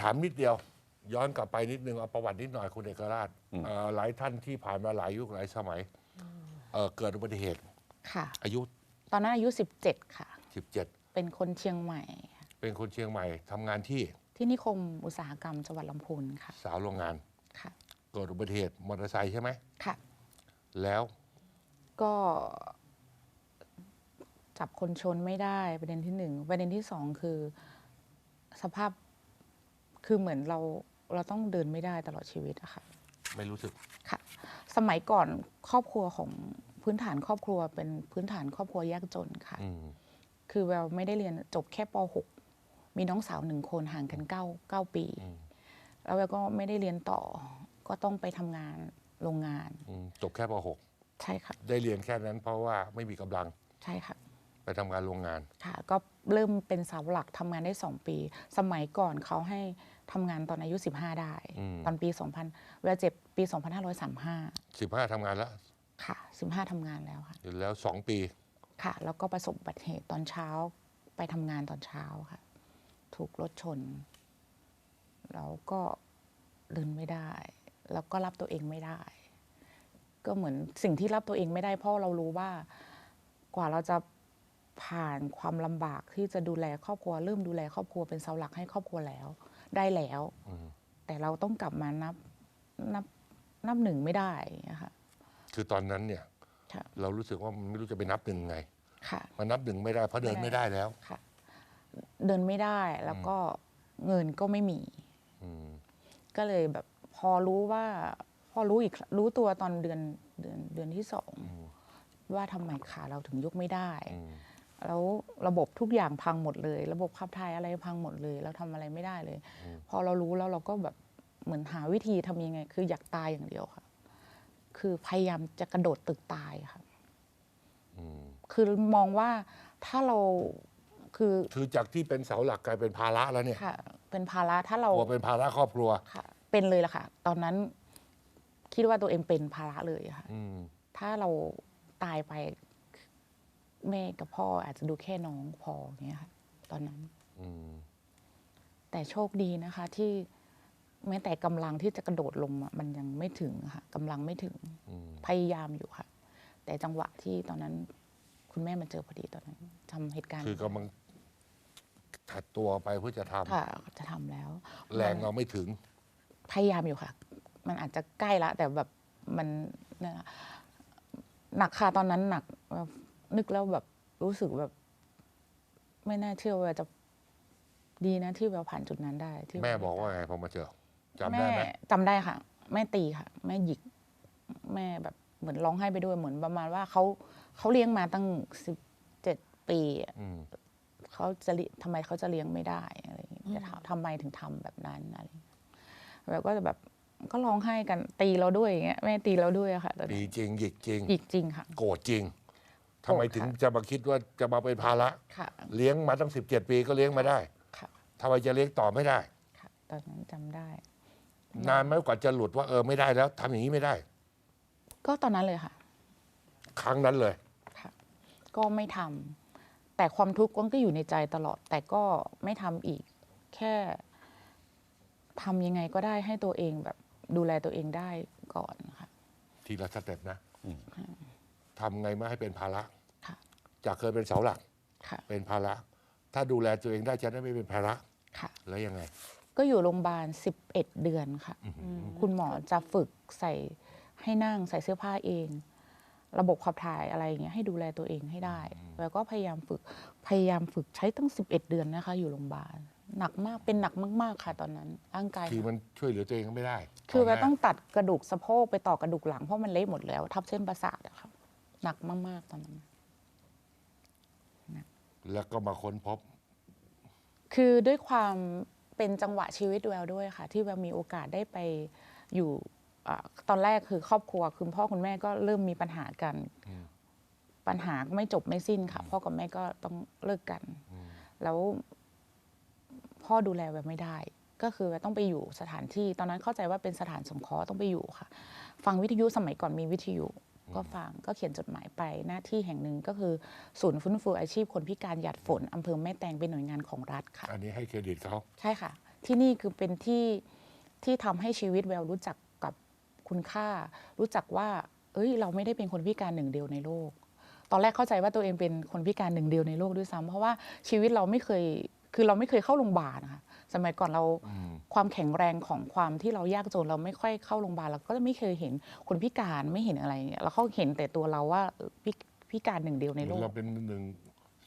ถามนิดเดียว ย้อนกลับไปนิดนึงเอาประวัตินิดหน่อยคุณเอกราชเอ่อหลายท่านที่ผ่านมาหลายยุคหลายสมัยเอ่อเกิดอุบัติเหตุ ค่ะ อายุ ตอนนั้นอายุ 17 ค่ะ 17 เป็นคนเชียงใหม่ค่ะเป็นคนเชียงใหม่ทำงานที่ที่นิคมอุตสาหกรรมจังหวัดลำพูนค่ะ สาวโรงงาน ค่ะ เกิดอุบัติเหตุมอเตอร์ไซค์ใช่ไหมค่ะ แล้วก็จับคนชนไม่ได้ประเด็นที่หนึ่งประเด็นที่สองคือ สภาพ คือเหมือนเราเราต้องเดินไม่ได้ตลอดชีวิตอะค่ะ ไม่รู้สึก ค่ะ สมัยก่อนครอบครัวของพื้นฐานครอบครัวเป็นพื้นฐานครอบครัวยากจนค่ะ อืม คือแววไม่ได้เรียนจบแค่ป .6 มีน้องสาวหนึ่งคนห่างกันเก้าเก้าปี อืม แล้วแววก็ไม่ได้เรียนต่อ ก็ต้องไปทำงานโรงงาน อืมจบแค่ป ใช่ค่ะ .6 ได้เรียนแค่นั้นเพราะว่าไม่มีกำลังใช่ค่ะ ไปทำงานโรงงาน ค่ะ ก็เริ่มเป็นเสาหลักทำงานได้ 2 ปี สมัยก่อนเขาให้ ทำงานตอนอายุ 15 ได้ อืม ตอนปี 2000 เวลาเจ็บปี 2535 15ทำงานแล้วค่ะ 15ทำงานแล้วค่ะ อยู่แล้ว2ปี ค่ะ แล้วก็ประสบอุบัติเหตุตอนเช้าไปทำงานตอนเช้าค่ะ ถูกรถชน แล้วก็เดินไม่ได้ แล้วก็รับตัวเองไม่ได้ ก็เหมือนสิ่งที่รับตัวเองไม่ได้ เพราะเรารู้ว่ากว่าเราจะผ่านความลำบากที่จะดูแลครอบครัว เริ่มดูแลครอบครัวเป็นเสาหลักให้ครอบครัวแล้ว ได้แล้วอืมแต่เราต้องกลับมานับนับนับหนึ่งไม่ได้นะคะคือตอนนั้นเนี่ยค่ะเรารู้สึกว่ามันไม่รู้จะไปนับหนึ่งไงค่ะมันนับหนึ่งไม่ได้ เพราะเดินไม่ไม่ได้ได้แล้วค่ะเดินไม่ได้แล้วก็เงินก็ไม่มีอืมก็เลยแบบพอรู้ว่า พอรู้อีกรู้ตัวตอนเดือนเดือนเดือนที่สองว่าทำไมขาเราถึงยกไม่ได้อืม แล้วระบบทุกอย่างพังหมดเลย ระบบขับถ่ายอะไรพังหมดเลย เราทำอะไรไม่ได้เลย พอเรารู้แล้วเราก็แบบเหมือนหาวิธีทำยังไง คืออยากตายอย่างเดียวค่ะ คือพยายามจะกระโดดตึกตายค่ะอืมคือมองว่าถ้าเราคือคือจากที่เป็นเสาหลักกลายเป็นภาระแล้วเนี่ยค่ะ เป็นภาระถ้าเรากลัวเป็นภาระครอบครัวค่ะ เป็นเลยล่ะค่ะ ตอนนั้นคิดว่าตัวเองเป็นภาระเลยค่ะอืมถ้าเราตายไป แม่กับพ่ออาจจะดูแค่น้องพออย่างเงี้ยค่ะตอนนั้น อืมแต่โชคดีนะคะที่แม้แต่กำลังที่จะกระโดดลงอะมันยังไม่ถึงค่ะกำลังไม่ถึงอืมพยายามอยู่ค่ะ แต่จังหวะที่ตอนนั้น คุณแม่มาเจอพอดีตอนนั้นจำเหตุการณ์คือกำลังถัดตัวไปเพื่อจะทำค่ะจะทำแล้วแรงเราไม่ถึง พยายามอยู่ค่ะ มันอาจจะใกล้ละ แต่แบบมันเนี่ยนะหนักค่ะตอนนั้นหนักแบบ นึกแล้วแบบรู้สึกแบบ ไม่น่าเชื่อว่าจะดีนะที่เราผ่านจุดนั้นได้ที่แม่บอกว่าไงพอมาเจอจำได้แม่ไหมจำได้ค่ะ แม่ตีค่ะ แม่หยิก แม่แบบเหมือนร้องไห้ไปด้วยเหมือนประมาณว่าเขาเขาเลี้ยงมาตั้งสิบเจ็ดปีอะอืมเขาจะเลี้ยทำไมเขาจะเลี้ยงไม่ได้อะไรอย่างเงี้ยจะถามทำไมถึงทำแบบนั้นอะไรอย่างเงี้ยแล้วก็จะแบบก็ร้องไห้กันตีเราด้วยอย่างเงี้ยแม่ตีเราด้วยอะค่ะตอนดีนั้นจริงหยิกจริง หยิกจริงค่ะ โกรธจริง ทำไมถึงจะมาคิดว่าจะมาเป็นภาระค่ะ เลี้ยงมาตั้งสิบเจ็ดปีก็เลี้ยงมาได้ค่ะ ทำไมจะเลี้ยงต่อไม่ได้ ค่ะ ตอนนั้นจำได้ นานไหมกว่าจะหลุดว่าเออไม่ได้แล้วทำอย่างนี้ไม่ได้ ก็ตอนนั้นเลยค่ะ ครั้งนั้นเลย ค่ะ ก็ไม่ทำแต่ความทุกข์ก็อยู่ในใจตลอด แต่ก็ไม่ทำอีก แค่ทำยังไงก็ได้ให้ตัวเองแบบดูแลตัวเองได้ก่อนค่ะ ทีละสเต็ปนะ ทำไงไม่ให้เป็นภาระค่ะ จากเคยเป็นเสาหลัก ค่ะ เป็นภาระ ถ้าดูแลตัวเองได้จะได้ไม่เป็นภาระค่ะ แล้วยังไง ก็อยู่โรงพยาบาล 11 เดือนค่ะ คุณหมอจะฝึกใส่ให้นั่งใส่เสื้อผ้าเอง ระบบขับถ่ายอะไรอย่างเงี้ยให้ดูแลตัวเองให้ได้ แล้วก็พยายามฝึกพยายามฝึกใช้ตั้ง 11 เดือนนะคะ อยู่โรงพยาบาลหนักมากเป็นหนักมาก ๆ ค่ะ ตอนนั้นร่างกายคือมันช่วยเหลือตัวเองไม่ได้คือเรานแรกต้องตัดกระดูกสะโพกไปต่อกระดูกหลังเพราะมันเละหมดแล้ว ทับเส้นประสาทอะค่ะ หนักมาก ๆ ตอนนั้นแล้วก็มาค้นพบ คือด้วยความเป็นจังหวะชีวิตแววด้วยค่ะ ที่แววมีโอกาสได้ไปอยู่อาตอนแรกคือครอบครัวคุณพ่อคุณแม่ก็เริ่มมีปัญหากันปัญหาไม่จบไม่สิ้นค่ะพ่อกับแม่ก็ต้องเลิกกันแล้วพ่อดูแลแววไม่ได้ ก็คือแววต้องไปอยู่สถานที่ ตอนนั้นเข้าใจว่าเป็นสถานสงเคราะห์ต้องไปอยู่ค่ะ ฟังวิทยุสมัยก่อนมีวิทยุ ก็ฟังก็เขียนจดหมายไปหน้าที่แห่งหนึ่งก็คือ ศูนย์ฟื้นฟูอาชีพคนพิการหยัดฝนอำเภอแม่แตงเป็นหน่วยงานของรัฐค่ะ อันนี้ให้เครดิตเขาใช่ค่ะ ที่นี่คือเป็นที่ที่ทำให้ชีวิตแววรู้จักกับคุณค่า รู้จักว่า เอ้ย เราไม่ได้เป็นคนพิการหนึ่งเดียวในโลก ตอนแรกเข้าใจว่าตัวเองเป็นคนพิการหนึ่งเดียวในโลกด้วยซ้ำเพราะว่าชีวิตเราไม่เคยคือเราไม่เคยเข้าโรงพยาบาลนะคะ สมัยก่อนเราความแข็งแรงของความที่เรายากจนเราไม่ค่อยเข้าโรงพยาบาลเราก็จะไม่เคยเห็นคนพิการไม่เห็นอะไรเนี่ยเราเขาเห็นแต่ตัวเราว่าเออพิพิการหนึ่งเดียวในโลกเราเป็นหนึ่ง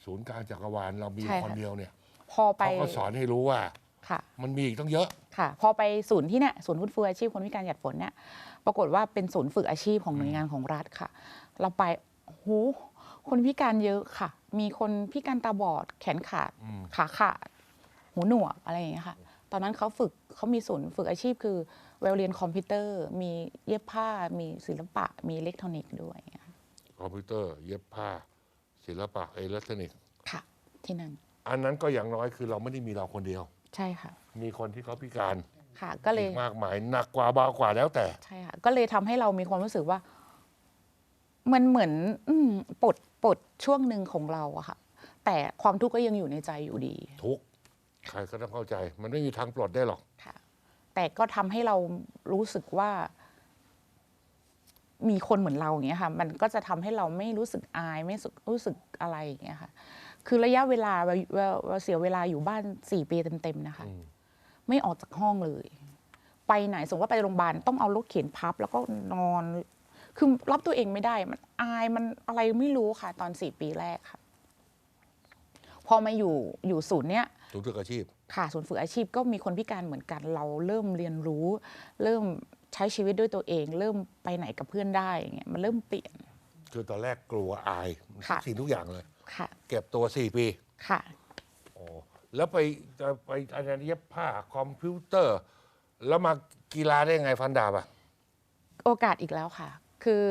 ศูนย์กลางจักรวาลเรามีใช่ค่ะคนเดียวเนี่ย พอไปเขาก็สอนให้รู้ว่าค่ะมันมีอีกต้องเยอะค่ะ พอไปศูนย์ที่เนี่ยศูนย์ฟื้นฟูอาชีพคนพิการหยัดฝนเนี่ยปรากฏว่าเป็นศูนย์ฝึกอาชีพของหน่วยงานของรัฐค่ะ เราไปโหคนพิการเยอะค่ะ มีคนพิการตาบอดแขนขาดอืมขาขาด หูหนวกอะไรอย่างเงี้ยค่ะ ตอนนั้นเขาฝึกเขามีศูนย์ฝึกอาชีพคือแววเรียนคอมพิวเตอร์ มีเย็บผ้า มีศิลปะ มีอิเล็กทรอนิกส์ด้วยคอมพิวเตอร์ เย็บผ้า ศิลปะอิเล็กทรอนิกส์ค่ะ ที่นั่นอันนั้นก็อย่างน้อยคือเราไม่ได้มีเราคนเดียว ใช่ค่ะ มีคนที่เขาพิการค่ะ ก็เลอียกมากมายหนักกว่าเบากว่าแล้วแต่ใช่ค่ะก็เลยทำให้เรามีความรู้สึกว่า มันเหมือนอืมปลดปลดช่วงหนึ่งของเราอะค่ะ แต่ความทุกข์ก็ยังอยู่ในใจอยู่ดี ทุกข์ ใครก็ต้องเข้าใจ มันไม่มีทางปลดได้หรอก ค่ะแต่ก็ทำให้เรารู้สึกว่า มีคนเหมือนเราอย่างเงี้ยค่ะ มันก็จะทำให้เราไม่รู้สึกอาย ไม่รู้สึกรู้สึกอะไรอย่างเงี้ยค่ะ คือระยะเวลาเราเราเราเสียเวลาอยู่บ้านสี่ปีเต็มๆนะคะ อืม ไม่ออกจากห้องเลย ไปไหนสมมติว่าไปโรงพยาบาลต้องเอารถเข็นพับ แล้วก็นอน คือรับตัวเองไม่ได้ มันอายมันอะไรไม่รู้ค่ะ ตอนสี่ปีแรกค่ะ พอมาอยู่อยู่ศูนย์เนี้ย ทุกฝึกอาชีพ ค่ะศูนย์ฝึกอาชีพก็มีคนพิการเหมือนกัน เราเริ่มเรียนรู้ เริ่มใช้ชีวิตด้วยตัวเอง เริ่มไปไหนกับเพื่อนได้อย่างเงี้ยมันเริ่มเปลี่ยน คือตอนแรกกลัวอายค่ะ สิ่งทุกอย่างเลย ค่ะ เก็บตัวสี่ปีค่ะ โอ้แล้วไปจะไปอาจารย์เย็บผ้าคอมพิวเตอร์ แล้วมากีฬาได้ไงฟันดาบอะ โอกาสอีกแล้วค่ะ คือ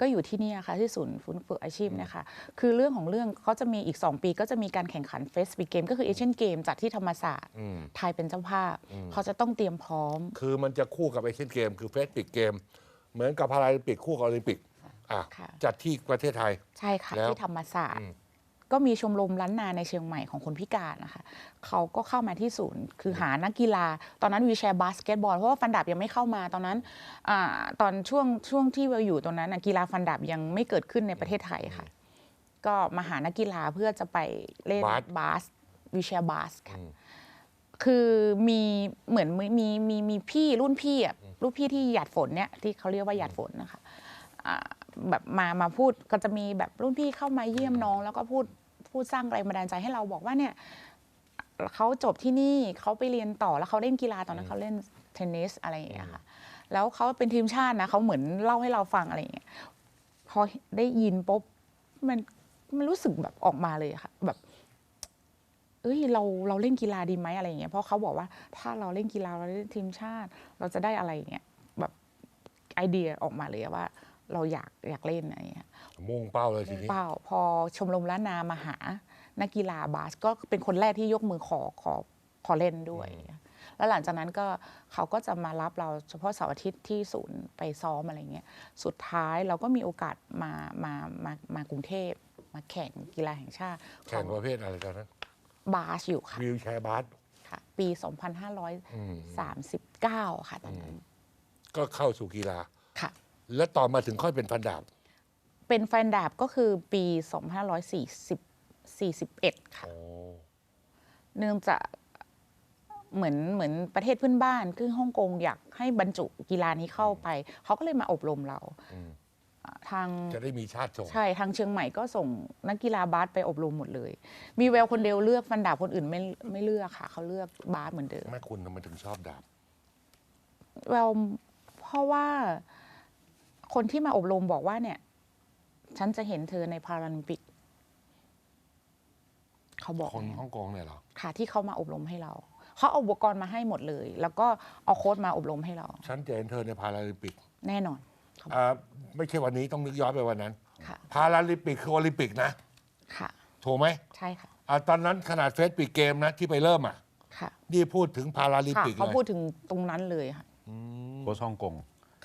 ก็อยู่ที่นี่ค่ะที่ศูนย์ฟื้นฟูอาชีพเนะคะคือเรื่องของเรื่องเขาจะมีอีก 2 ปีก็จะมีการแข่งขันเฟสบิเกมก็คือเอเชียนเกมจัดที่ธรรมศาสตร์อืมไทยเป็นเจ้าภาพเขาจะต้องเตรียมพร้อม คือมันจะคู่กับเอเชียนเกมคือเฟสปิกเกม เหมือนกับพาราลิมปิกคู่กับโอลิมปิกอะค่ะจัดที่ประเทศไทย ใช่ค่ะแล้วที่ธรรมศาสตอืร์ม ก็มีชมรมล้านนาในเชียงใหม่ของคนพิการนะคะเขาก็เข้ามาที่ศูนย์ คือหานักกีฬา ตอนนั้นวีแชร์บาสเกตบอล เพราะว่าฟันดาบยังไม่เข้ามาตอนนั้นอาตอนช่วงช่วงที่เราอยู่ตรงนั้นน่ะกีฬาฟันดาบยังไม่เกิดขึ้นในประเทศไทยค่ะ ก็มาหานักกีฬาเพื่อจะไปเล่นบาสบาสวีแชร์บาสค่ะอืมคือมีเหมือนมีมีมีมีพี่รุ่นพี่อะรุ่นพี่ที่หยาดฝนเนี่ยที่เขาเรียกว่าหยาดฝนนะคะอ่าแบบมามาพูดก็จะมีแบบรุ่นพี่เข้ามาเยี่ยมน้อง แล้วก็พูด พูดสร้างแรงบันดาลใจให้เราบอกว่าเนี่ยเขาจบที่นี่เขาไปเรียนต่อแล้วเขาเล่นกีฬาตอนนั้นเขาเล่นเทนนิสอะไรอย่างเงี้ยค่ะแล้วเขาเป็นทีมชาตินะเขาเหมือนเล่าให้เราฟังอะไรอย่างเงี้ยพอได้ยินปุ๊บมันมันรู้สึกแบบออกมาเลยอะค่ะแบบเอ้ยเราเราเล่นกีฬาดีไหมอะไรอย่างเงี้ยเพราะเขาบอกว่าถ้าเราเล่นกีฬาเราเล่นทีมชาติ เราจะได้อะไรอย่างเงี้ยแบบไอเดียออกมาเลยอะว่า เราอยากอยากเล่นอะไรอย่างเงี้ยมุ่งเป้าเลยทีนี้เปล่าพอชมรมล้านนามาหา นักกีฬาบาสก็เป็นคนแรกที่ยกมือขอขอขอเล่นด้วย แล้วหลังจากนั้นก็เขาก็จะมารับเราเฉพาะเสาร์อาทิตย์ที่ศูนย์ไปซ้อมอะไรเงี้ยสุดท้ายเราก็มีโอกาสมามามามากรุงเทพมาแข่งกีฬาแห่งชาติแข่งประเภทอะไรตอนนั้นบาสอยู่ค่ะวิวแชร์บาสค่ะปีอืม2539 ค่ะตอนนั้นก็เข้าสู่กีฬาค่ะ แล้วต่อมาถึงค่อยเป็นฟันดาบ เป็นแฟนดาบก็คือปี 2540 41 ค่ะโอ้เนื่องจากเหมือนเหมือนประเทศเพื่อนบ้านคือฮ่องกงอยากให้บรรจุกีฬานี้เข้าไป เขาก็เลยมาอบรมเราอืม อ่าทาง จะได้มีชาติส่งใช่ ทางเชียงใหม่ก็ส่งนักกีฬาบาสไปอบรมหมดเลย มีแววคนเดียวเลือกฟันดาบคนอื่นไม่ไม่เลือกค่ะ เขาเลือกบาสเหมือนเดิมแม่คุณทำไมถึงชอบดาบ แววเพราะว่า คนที่มาอบรมบอกว่าเนี่ย ฉันจะเห็นเธอในพาราลิมปิก เขาบอกคนอย่างนั้นฮ่องกงเนี่ยเหรอค่ะ ที่เขามาอบรมให้เรา เขาเอาอุปกรณ์มาให้หมดเลย แล้วก็เอาโค้ดมาอบรมให้เรา ฉันจะเห็นเธอในพาราลิมปิก แน่นอนอ่าไม่ใช่วันนี้ต้องนึกย้อนไปวันนั้นค่ะพาราลิมปิกคือโอลิมปิกนะ ค่ะถูกไหมใช่ค่ะอ่าตอนนั้นขนาดเฟสปิกเกมนะที่ไปเริ่มอะ ค่ะ นี่พูดถึงพาราลิมค่ะปิกเขาเลยพูดถึงตรงนั้นเลยค่ะโค้ชฮ่องกง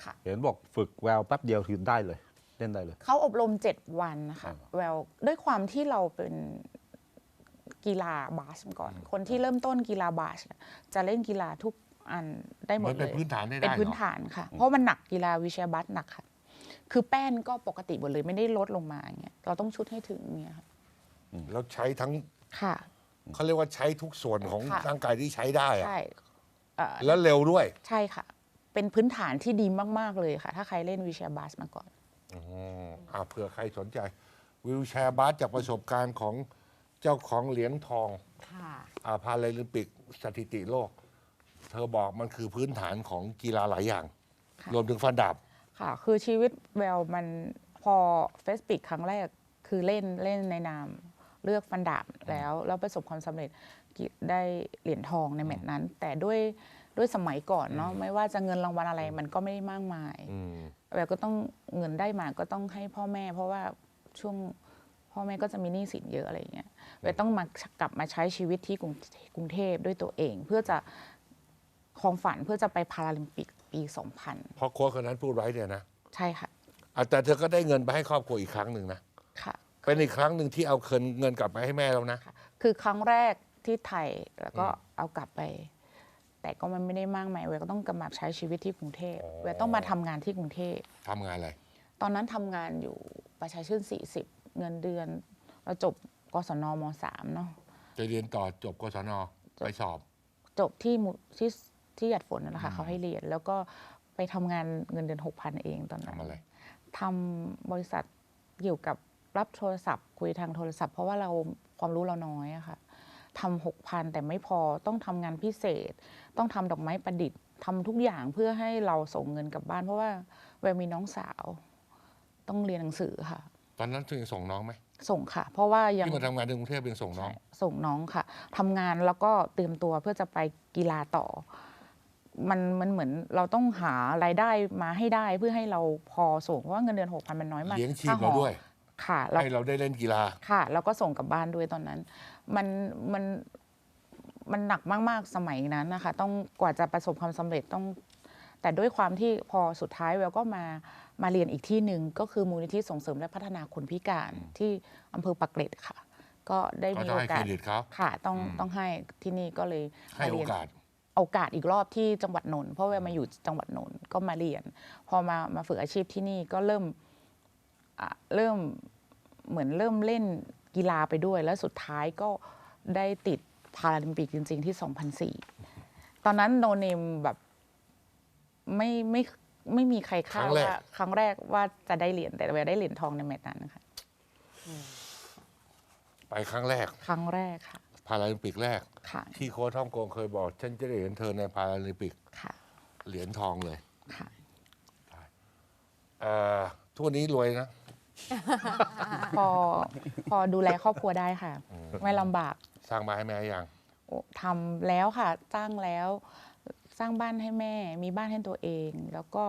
ค่ะ เห็นบอกฝึกแววแป๊บเดียวคือได้เลยเล่นได้เลย เขาอบรมเจ็ดวันนะคะอ่าแววด้วยความที่เราเป็นกีฬาบาสมาก่อน คนที่เริ่มต้นกีฬาบาสเนี่ยจะเล่นกีฬาทุกอันได้หมมัดนเลเป็นยพื้นฐานได้เป็นได้พื้นเหรอฐานค่ะ เพราะมันหนักกีฬาวิเชียบัสหนักค่ะ คือแป้นก็ปกติหมดเลยไม่ได้ลดลงมาอย่างเงี้ยเราต้องชุดให้ถึงเนี่ยค่ะแล้วใช้ทั้งค่ะ เขาเรียกว่าใช้ทุกส่วนของค่ะ ร่างกายที่ใช้ได้อะใช่เอ่อแล้วเร็วด้วย ใช่ค่ะ เป็นพื้นฐานที่ดีมาก ๆ เลยค่ะ ถ้าใครเล่นวิเชียบัสมาก่อนอ๋ออ่าเผื่อใครสนใจวิวแชร์บาสจากประสบการณ์ของเจ้าของเหรียญทองค่ะ อาพาราลิมปิกสถิติโลก เธอบอกมันคือพื้นฐานของกีฬาหลายอย่าง ค่ะ รวมถึงฟันดาบ ค่ะ คือชีวิตแววมันพอเฟสปิกครั้งแรกคือเล่นเล่นในนามเลือกฟันดาบแล้ว แล้วประสบความสำเร็จกิได้เหรียญทองในแมตช์นั้น แต่ด้วย ด้วยสมัยก่อนเนาะไม่ว่าจะเงินรางวัลอะไรมันก็ไม่ได้มากมายอืมแววก็ต้องเงินได้มาก็ต้องให้พ่อแม่ เพราะว่าช่วงพ่อแม่ก็จะมีหนี้สินเยอะอะไรอย่างเงี้ยแววต้องมากลับมาใช้ชีวิตที่กรุงกรุงเทพด้วยตัวเอง เพื่อจะความฝันเพื่อจะไปพาราลิมปิกปี 2000 เพราะโค้ชคนนั้นพูดไว้เนี่ยนะ ใช่ค่ะอะ แต่เธอก็ได้เงินไปให้ครอบครัวอีกครั้งหนึ่งนะค่ะเป็นอีกครั้งหนึ่งที่เอาเงินเงินกลับไปให้แม่แล้วนะ คือครั้งแรกที่ไทยแล้วก็เอากลับไป แต่ก็มันไม่ได้มากมายเวยก็ต้องกลับมาใช้ชีวิตที่กรุงเทพอ๋อ เวยต้องมาทำงานที่กรุงเทพ ทำงานอะไร ตอนนั้นทำงานอยู่ประชาชื่น 40 เงินเดือน เราจบกศนมสามเนาะ จะเรียนต่อจบกศนไปสอบ จบที่มุที่ที่หยัดฝนนั่นแหละค่ะเขาให้เรียน แล้วก็ไปทำงานเงินเดือนหกพันเองตอนนั้นทำอะไร ทำบริษัทเกี่ยวกับรับโทรศัพท์ คุยทางโทรศัพท์ เพราะว่าเราความรู้เราน้อยอะค่ะ ทำหกพันแต่ไม่พอต้องทำงานพิเศษ ต้องทำดอกไม้ประดิษฐ์ทำทุกอย่างเพื่อให้เราส่งเงินกลับบ้าน เพราะว่าแววมีน้องสาว ต้องเรียนหนังสือค่ะ ตอนนั้นเธอยังส่งน้องไหมส่งค่ะ เพราะว่ายังที่มาทำงานในกรุงเทพยังส่งน้องใช่ส่งน้องค่ะทำงานแล้วก็เตรียมตัวเพื่อจะไปกีฬาต่อ มันมันเหมือนเราต้องหารายได้มาให้ได้เพื่อให้เราพอส่งเพราะว่าเงินเดือนหกพันมันน้อยมากเลี้ยงชีพค่หเราอด้วย ค่ะแล้วให้เราได้เล่นกีฬาค่ะ แล้วก็ส่งกลับบ้านด้วยตอนนั้น มันมันมันหนักมาก ๆ สมัยนั้นนะคะ ต้องกว่าจะประสบความสำเร็จต้อง แต่ด้วยความที่พอสุดท้ายแววก็มามาเรียนอีกที่หนึ่งก็คือมูลนิธิส่งเสริมและพัฒนาคนพิการที่อำเภอปักเกร็ดค่ะ ก็ได้ก็มีต้องโอให้เคการสรดิตเขาค่ะ ต้องอืมต้องให้ที่นี่ก็เลยให้มาโอเรียนกาสโอกาสอีกรอบที่จังหวัดนนท์เพราะว่ามาอยู่จังหวัดนนท์ก็มาเรียน พอมามาฝึกอาชีพที่นี่ก็เริ่มอะ เริ่มเหมือนเริ่มเล่นกีฬาไปด้วย แล้วสุดท้ายก็ได้ติดพาราลิมปิกจริง ๆ ที่ 2004 ตอนนั้นโนเนมแบบไม่ไม่ไม่มีใครคาดว่าครั้งแรกว่าจะได้เหรียญแต่เวลาได้เหรียญทองในแมตช์นั้นค่ะไปครั้งแรก ครั้งแรกค่ะ พาราลิมปิกแรกค่ะที่โค้ชฮ่องกงเคยบอก ฉันจะได้เห็นเธอในพาราลิมปิกค่ะเหรียญทองเลย ค่ะเอ่อทุกวันนี้รวยนะ พอพอดูแลครอบครัวได้ค่ะไม่ลำบากสร้างบ้านให้แม่ยังโอ้ทำแล้วค่ะสร้างแล้ว สร้างบ้านให้แม่ มีบ้านให้ตัวเอง แล้วก็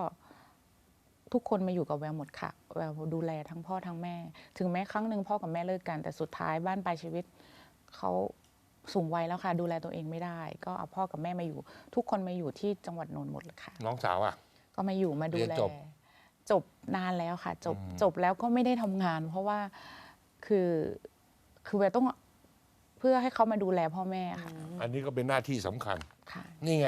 ทุกคนมาอยู่กับแววหมดค่ะ แววดูแลทั้งพ่อทั้งแม่ ถึงแม้ครั้งหนึ่งพ่อกับแม่เลิกกัน แต่สุดท้ายบ้านปลายชีวิตเขาสูงวัยแล้วค่ะ ดูแลตัวเองไม่ได้ ก็เอาพ่อกับแม่มาอยู่ ทุกคนมาอยู่ที่จังหวัดนนท์หมดเลยค่ะ น้องสาวอะ ก็มาอยู่มาดูเรียนแลจบ จบนานแล้วค่ะ จบอืมจบแล้วก็ไม่ได้ทำงาน เพราะว่าคือคือแววต้องเพื่อให้เขามาดูแลพ่อแม่ค่ะ อันนี้ก็เป็นหน้าที่สำคัญ ค่ะ นี่ไง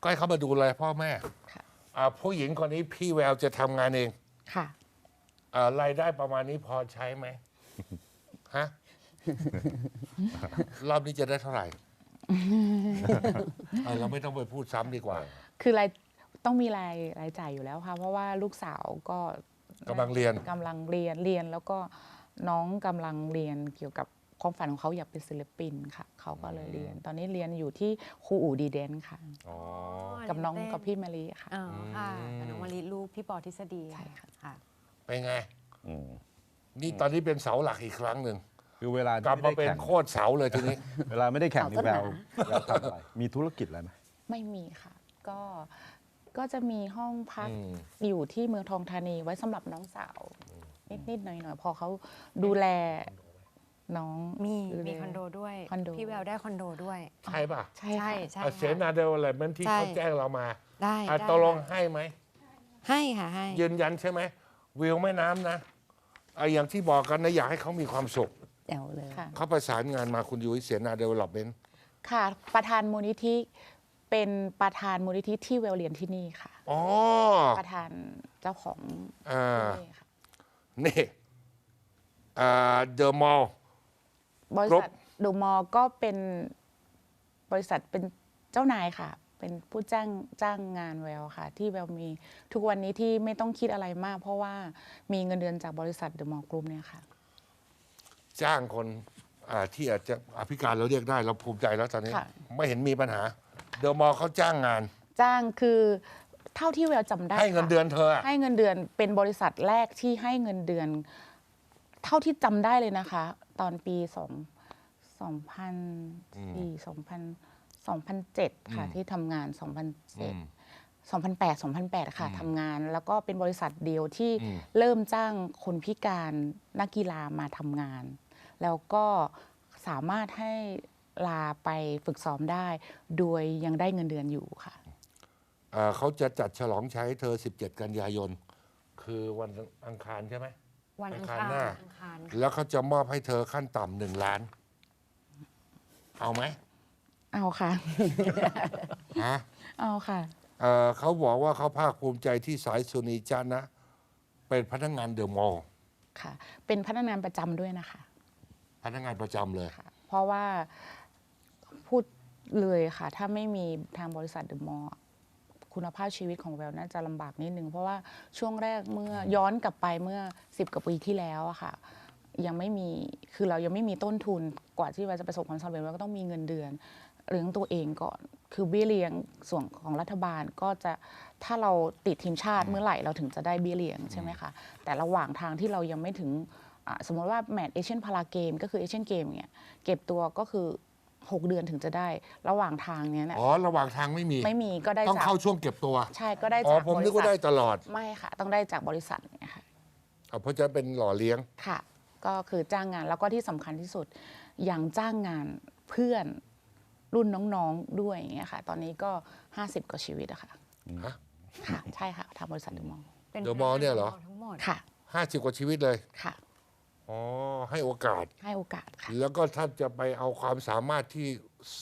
ก็ให้เขามาดูแลพ่อแม่ค่ะ อ่าผู้หญิงคนนี้พี่แววจะทำงานเองค่ะ อ่ารายได้ประมาณนี้พอใช้ไหมฮะ รอบนี้จะได้เท่าไหร่เออเราไม่ต้องไปพูดซ้ำดีกว่า คือราย ต้องมีรายรายจ่ายอยู่แล้วค่ะ เพราะว่าลูกสาวก็กำลังเรียน กำลังเรียนเรียนแล้วก็น้องกำลังเรียนเกี่ยวกับความฝันของเขาอยากเป็นศิลปินค่ะ เขาก็เลยเรียน ตอนนี้เรียนอยู่ที่ครูอู่ดีเดนค่ะ อ๋อ กับน้องเต้นกับพี่มารีค่ะ อ๋อค่ะกับน้องอืมมาริลูกพี่ปอทฤษฎีใช่ค่ะ ค่ะ เป็นไง อืมนี่ตอนนี้เป็นเสาหลักอีกครั้งหนึ่งคือเวลากลับมาไม่ได้เป็นแข่งโคตรเสาเลยทีนี้ เวลาไม่ได้แข่งเสานี่ต้นแวหวนาแววทำอะไรมีธุรกิจอะไรไหมไม่มีค่ะ ก็ ก็จะมีห้องพักอืม อยู่ที่เมืองทองธานีไว้สำหรับน้องสาว นิดๆหน่อยๆพอเขาดูแลน้องมีดูแล มีคอนโดด้วย คอนโด พี่แววได้คอนโดด้วย ใช่ป่ะใช่ใช่ค่ะ ใช่อะเสค่ะ นาเดเวลเมนที่ใช่ เขาแจ้งเรามาได้อะได้ตกลงค่ะให้ไหม ให้ค่ะให้ ยืนยันใช่ไหมวิวแม่น้ำนะอะอย่างที่บอกกันนะอยากให้เขามีความสุขแจ๋วเลย ค่ะ เขาประสานงานมาคุณยุ้ยเสียนาเดเวล็อปเมนต์ ค่ะ ประธานมูลนิธิ เป็นประธานมูลนิธิที่เวลเรียนที่นี่ค่ะ อ๋อ ประธานเจ้าของอ่า ที่นี่ค่ะนี่เดอะมอล บริครษัทบดูมอก็เป็นบริษัทเป็นเจ้านายค่ะ เป็นผู้จ้างจ้างงานแววค่ะ ที่แววมีทุกวันนี้ที่ไม่ต้องคิดอะไรมาก เพราะว่ามีเงินเดือนจากบริษัทเดอะมอลกรุ๊ปเนี่ยค่ะ จ้างคนอ่าที่อาจจะอภิการเราเรียกได้ เราภูมิใจแล้วตอนนี้ ค่ะ ไม่เห็นมีปัญหา เดอะมอลเขาจ้างงาน จ้างคือเท่าที่แววจำได้ให้เงินค่ะ เดือนเธออะ ให้เงินเดือนเป็นบริษัทแรกที่ให้เงินเดือน เท่าที่จำได้เลยนะคะ ตอนปีสองสองพันสี่สองพันสองพันเจ็ดค่ะ ที่ทำงานสองพันเจ็ดสองพันแปดสองพันแปดค่ะทำงาน แล้วก็เป็นบริษัทเดียวที่เริ่มจ้างคนพิการนักกีฬามาทำงาน แล้วก็สามารถให้ ลาไปฝึกซ้อมได้ โดยยังได้เงินเดือนอยู่ค่ะอ่าเขาจะจัดฉลองใช้เธอ 17 กันยายน คือวันอังคารใช่ไหม วันอังอังคารคารหน้า อังคารแล้วเขาจะมอบให้เธอขั้นต่ำหนึ่งล้าน เอาไหมเอาค่ะ ฮะ เอาค่ะ เอ่อเขาบอกว่าเขาภาคภูมิใจที่สายสุนีจานะ เป็นพนักงานเดอะมอลล์ค่ะ เป็นพนักงานประจำด้วยนะคะ พนักงานประจำเลย ค่ะเพราะว่าพูด เลยค่ะ ถ้าไม่มีทางบริษัทเดอะมอลล์คุณภาพชีวิตของแววน่าจะลำบากนิดนึง เพราะว่าช่วงแรกเมื่อย้อนกลับไปเมื่อ 10กว่าปีที่แล้วอะค่ะ ยังไม่มีคือเรายังไม่มีต้นทุนกว่าที่แววจะประสบความสำเร็จเราก็ต้องมีเงินเดือนเลี้ยงตัวเองก่อนคือเบี้ยเลี้ยงส่วนของรัฐบาลก็จะถ้าเราติดทีมชาติเมื่อไหร่เราถึงจะได้เบี้ยเลี้ยงใช่ไหมคะแต่ระหว่างทางที่เรายังไม่ถึงสมมติว่าแมตช์เอเชียนพาราเกมก็คือเอเชียนเกมเนี่ยเก็บตัวก็คือ 6 เดือนถึงจะได้ ระหว่างทางเนี้ยเนี่ยอ๋อระหว่างทางไม่มี ไม่มีก็ได้ต้องจากเข้าช่วงเก็บตัว ใช่ก็ได้อ๋อจากผมบนึริกว่าษัได้ทตลอดไม่ค่ะ ต้องได้จากบริษัทเนี่ยค่ะ เอาเพราะจะเป็นหล่อเลี้ยง ค่ะก็คือจ้างงานแล้วก็ที่สำคัญที่สุดยังจ้างงานเพื่อนรุ่นน้องๆด้วยอย่างเงี้ยค่ะ ตอนนี้ก็ 50 กว่าชีวิตอะค่ะฮะ ค่ะ ใช่ค่ะทางบริษัทเดอะมอลล์เป็นเดอะมอลล์เนี่ยเหรอ ทั้งหมด ค่ะห้าสิบกว่าชีวิตเลย ค่ะ อ๋อให้โอกาส ให้โอกาสค่ะ แล้วก็ถ้าจะไปเอาความสามารถที่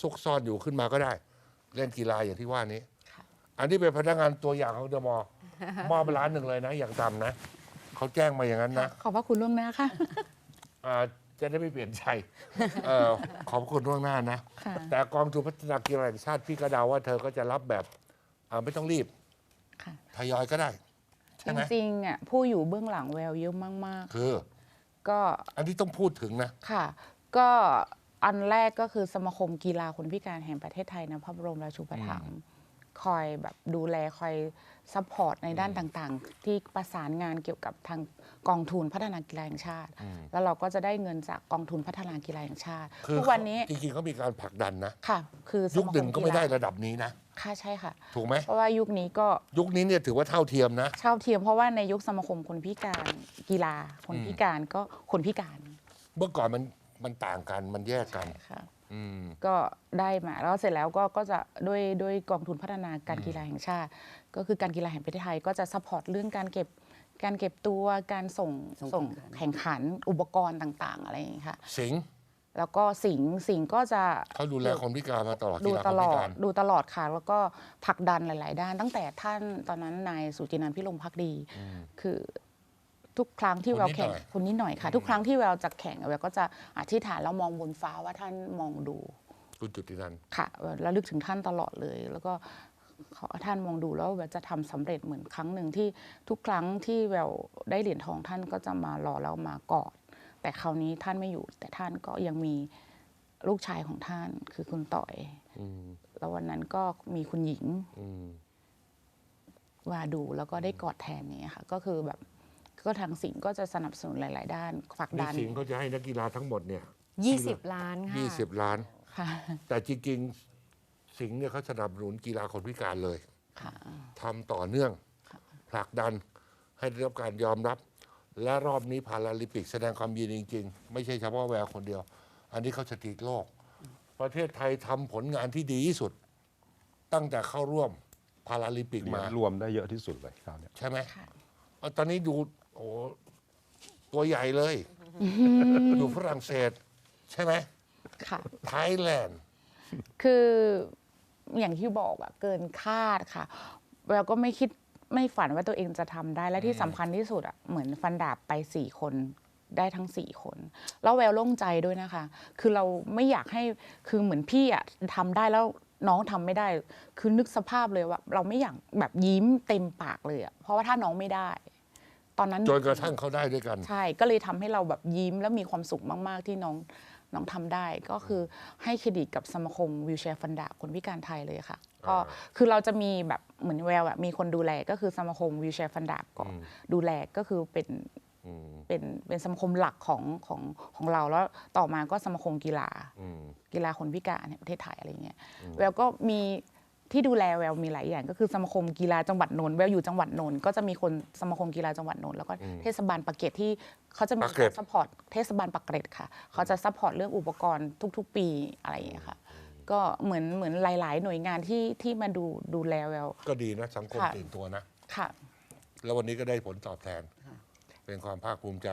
ซุกซ่อนอยู่ขึ้นมาก็ได้ เล่นกีฬาอย่างที่ว่านี้ ค่ะ อันนี้เป็นพนักงานตัวอย่างของเดอะมอลล์มอบไปล้านหนึ่งเลยนะ อย่างต่ำนะเขาแจ้งมาอย่างนั้นนะขอบพระคุณล่วงหน้าค่ะ อ่าจะได้ไม่เปลี่ยนใจเออขอบคุณล่วงหน้านะ ค่ะ แต่กองทุนพัฒนากีฬาแห่งชาติพี่กระเดาว่าเธอก็จะรับแบบอ่าไม่ต้องรีบค่ะ ทยอยก็ได้ ใช่จไหม ริงๆอะผู้อยู่เบื้องหลังแววเยอะมากคือ ๆ ก็อันนี้ต้องพูดถึงนะ ค่ะ ก็อันแรกก็คือสมาคมกีฬาคนพิการแห่งประเทศไทยนะพระบรมราชูปถัมภ์คอยแบบดูแลคอยซัพพอร์ตในด้านต่างๆ ที่ประสานงานเกี่ยวกับทางกองทุนพัฒนากีฬาแห่งชาติแล้วเราก็จะได้เงินจากกองทุนพัฒนากีฬาแห่งชาติคือทุกวันนี้จริงๆเขามีการผลักดันนะ ค่ะ คือสยุคมาหนึ่งคก็ไม่ได้ฬาระดับนี้นะ ค่ะใช่ค่ะ ถูกไหมเพราะว่ายุคนี้ก็ยุคนี้เนี่ยถือว่าเท่าเทียมนะ เท่าเทียมเพราะว่าในยุคสมาคมคนพิการกีฬา คนพิการก็คนพิการ เมื่อก่อนมันมันต่างกันมันแยกกันค่ะอืมก็ได้มาแล้วเสร็จแล้วก็ก็จะด้วยด้วยกองทุนพัฒนาการกีฬาแห่งชาติ ก็คือการกีฬาแห่งประเทศไทยก็จะซัพพอร์ตเรื่องการเก็บการเก็บตัวการส่งส่งส่งแข่งขันแข่งขันอุปกรณ์ต่าง ๆ อะไรอย่างนี้ยค่ะสิงห์ แล้วก็สิงห์สิงห์ก็จะเขาดูแลคนพิการมาตลอดดูกีฬาตคนลพิอกาดรดูตลอดค่ะ แล้วก็ผลักดันหลาย ๆ ด้าน ตั้งแต่ท่านตอนนั้นนายสุจินันท์พิรมพักดี คือทุกครั้งที่คนแววนิดแข่งหน่อยคนนิดหน่อยค่ะ ทุกครั้งที่แววจะแข่งแววก็จะอธิษฐานแล้วมองบนฟ้าว่าท่านมองดูคุณจุตินันท์ค่ะระลึกถึงท่านตลอดเลย แล้วก็ขอท่านมองดูแล้วแววจะทำสำเร็จเหมือนครั้งหนึ่งที่ทุกครั้งที่แววได้เหรียญทองท่านก็จะมารอแล้วมากอด แต่คราวนี้ท่านไม่อยู่ แต่ท่านก็ยังมีลูกชายของท่านคือคุณต่อยอืมแล้ววันนั้นก็มีคุณหญิงอืมมาดูแล้วก็ได้กอดแทนเนี่ยค่ะ ก็คือแบบก็ทางสิงห์ก็จะสนับสนุนหลาย ๆ ด้านฝากนี่ดันสิงห์เขาจะให้นักกีฬาทั้งหมดเนี่ย20ล้านค่ะยี่สิบล้านค่ะ แต่จริงๆสิงห์เนี่ยเขาสนับสนุนกีฬาคนพิการเลยค่ะทำต่อเนื่องผลักดันให้ได้รับการยอมรับ และรอบนี้พาราลิมปิกแสดงความยินดีจริง ๆ ไม่ใช่เฉพาะแววคนเดียว อันนี้เขาสถิติโลก ประเทศไทยทำผลงานที่ดีที่สุด ตั้งแต่เข้าร่วมพาราลิมปิกเหรียมาญรวมได้เยอะที่สุดเลยคราวเนี้ยใช่ไหมค่ะเอาตอนนี้ดูโอ้ตัวใหญ่เลย อยู่ฝรั่งเศส ใช่ไหมค่ะ ไทยแลนด์ คืออย่างที่บอกอะเกินคาดค่ะแววก็ไม่คิด ไม่ฝันว่าตัวเองจะทำได้และที่สำคัญที่สุดอะเหมือนฟันดาบไปสี่คนได้ทั้งสี่คนแล้วแววโล่งใจด้วยนะคะ คือเราไม่อยากให้คือเหมือนพี่อะทำได้แล้วน้องทำไม่ได้ คือนึกสภาพเลยว่า เราไม่อยากแบบยิ้มเต็มปากเลยอะเพราะว่าถ้าน้องไม่ได้ ตอนนั้นจนกระทั่งเขาได้ด้วยกัน ใช่ก็เลยทำให้เราแบบยิ้มแล้วมีความสุขมาก ๆ ที่น้อง น้องทำได้ก็คือให้เครดิตกับสมาคมวิวแชร์ฟันดาบคนพิการไทยเลยค่ะก็อ่าคือเราจะมีแบบเหมือนแววแบบมีคนดูแลก็คือสมาคมวิวแชร์ฟันดาบก่อนอืมดูแลก็คือเป็นอืมเป็นเป็นสมาคมหลักของของของเราแล้วต่อมาก็สมาคมกีฬาอืมกีฬาคนพิการแห่งประเทศไทยอะไรเงี้ยแววก็มี ที่ดูแลแววมีหลายอย่างก็คือสมาคมกีฬาจังหวัดนนท์แววอยู่จังหวัดนนท์ก็จะมีคนสมาคมกีฬาจังหวัดนนท์แล้วก็เทศบาลปากเกร็ดที่เขาจะมีปากเกร็ด ซัพพอร์ตเทศบาลปากเกร็ดค่ะเขาจะซัพพอร์ตเรื่องอุปกรณ์ทุก ๆ ปีอะไรอย่างเงี้ยค่ะ ก็เหมือนเหมือนหลาย ๆ หน่วยงานที่ที่มาดูดูแลแวว ก็ดีนะสังคมค่ะ ตื่นตัวนะ ค่ะ แล้ววันนี้ก็ได้ผลตอบแทน เป็นความภาคภูมิใจ